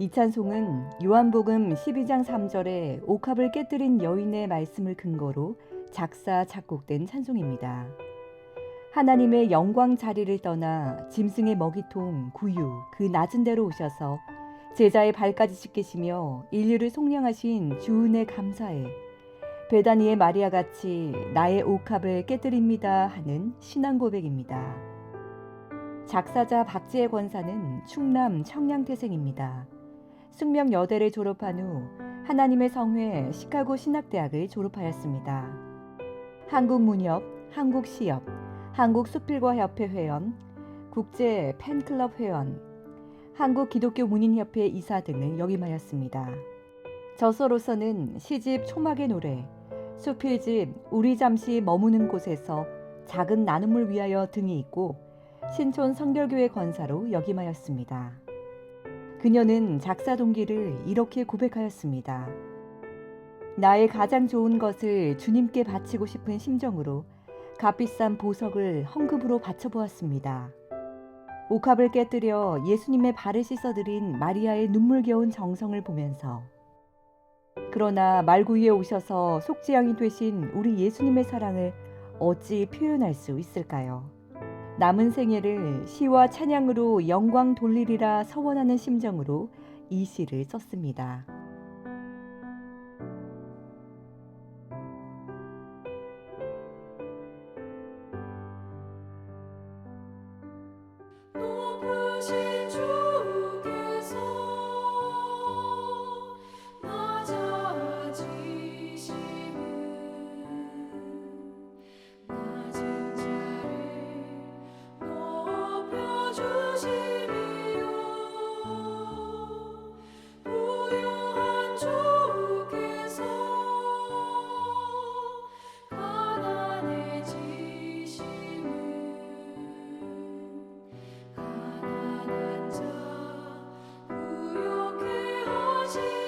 이 찬송은 요한복음 12장 3절에 옥합을 깨뜨린 여인의 말씀을 근거로 작사 작곡된 찬송입니다. 하나님의 영광 자리를 떠나 짐승의 먹이통 구유 그 낮은 데로 오셔서 제자의 발까지 씻기시며 인류를 속량하신 주은혜 감사해 베다니의 마리아 같이 나의 옥합을 깨뜨립니다 하는 신앙 고백입니다. 작사자 박지혜 권사는 충남 청량태생입니다. 숙명 여대를 졸업한 후 하나님의 성회 시카고 신학대학을 졸업하였습니다. 한국문협, 한국시협, 한국수필과협회 회원, 국제 팬클럽 회원, 한국기독교문인협회 이사 등을 역임하였습니다. 저서로서는 시집 초막의 노래, 수필집 우리 잠시 머무는 곳에서 작은 나눔을 위하여 등이 있고 신촌 성결교회 권사로 역임하였습니다. 그녀는 작사 동기를 이렇게 고백하였습니다. 나의 가장 좋은 것을 주님께 바치고 싶은 심정으로 값비싼 보석을 헌금으로 바쳐보았습니다. 옥합을 깨뜨려 예수님의 발을 씻어드린 마리아의 눈물겨운 정성을 보면서 그러나 말구 위에 오셔서 속죄양이 되신 우리 예수님의 사랑을 어찌 표현할 수 있을까요? 남은 생애를 시와 찬양으로 영광 돌리리라 서원하는 심정으로 이 시를 썼습니다. 높으신 Jesus.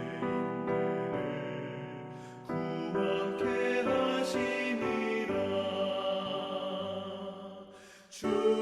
true.